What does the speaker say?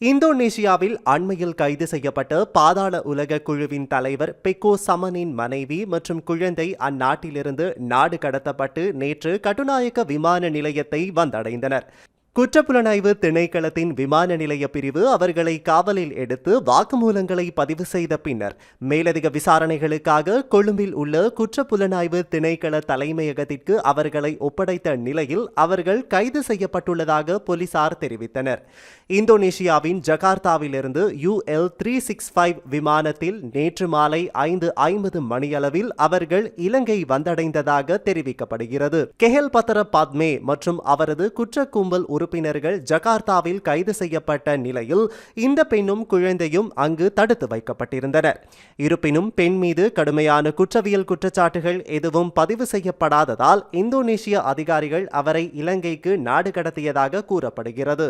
இந்தோனேசியாவில் அண்மையில் கைது செய்யப்பட்ட பாதாள உலக குழுவின் தலைவர் பெக்கோ சமனின் மனைவி மற்றும் குழந்தை அந்நாட்டிலிருந்து நாடு கடத்தப்பட்டு நேற்று கட்டுநாயக்க விமான நிலையத்தை வந்தடைந்தனர். குற்றப்புலனாய்வு திணைக்களத்தின் விமான நிலைய பிரிவு அவர்களை காவலில் எடுத்து வாக்குமூலங்களை பதிவு செய்த பின்னர் மேலதிக விசாரணைகளுக்காக கொழும்பில் உள்ள குற்றப்புலனாய்வு திணைக்கள தலைமையகத்திற்கு அவர்களை ஒப்படைத்த நிலையில் அவர்கள் கைது செய்யப்பட்டுள்ளதாக போலீசார் தெரிவித்தனர். இந்தோனேஷியாவின் ஜகார்த்தாவிலிருந்து யுஎல் த்ரீ சிக்ஸ் ஃபைவ் விமானத்தில் நேற்று மாலை ஐந்து ஐம்பது மணியளவில் அவர்கள் இலங்கை வந்தடைந்ததாக தெரிவிக்கப்படுகிறது. கெஹல் பத்தர பத்மே மற்றும் அவரது குற்ற கும்பல் உறுப்பினர்கள் ஜகார்த்தாவில் கைது செய்யப்பட்ட நிலையில் இந்த பெண்ணும் குழந்தையும் அங்கு தடுத்து வைக்கப்பட்டிருந்தனர். இருப்பினும் பெண் மீது கடுமையான குற்றவியல் குற்றச்சாட்டுகள் எதுவும் பதிவு செய்யப்படாததால் இந்தோனேஷிய அதிகாரிகள் அவரை இலங்கைக்கு நாடு கடத்தியதாக கூறப்படுகிறது.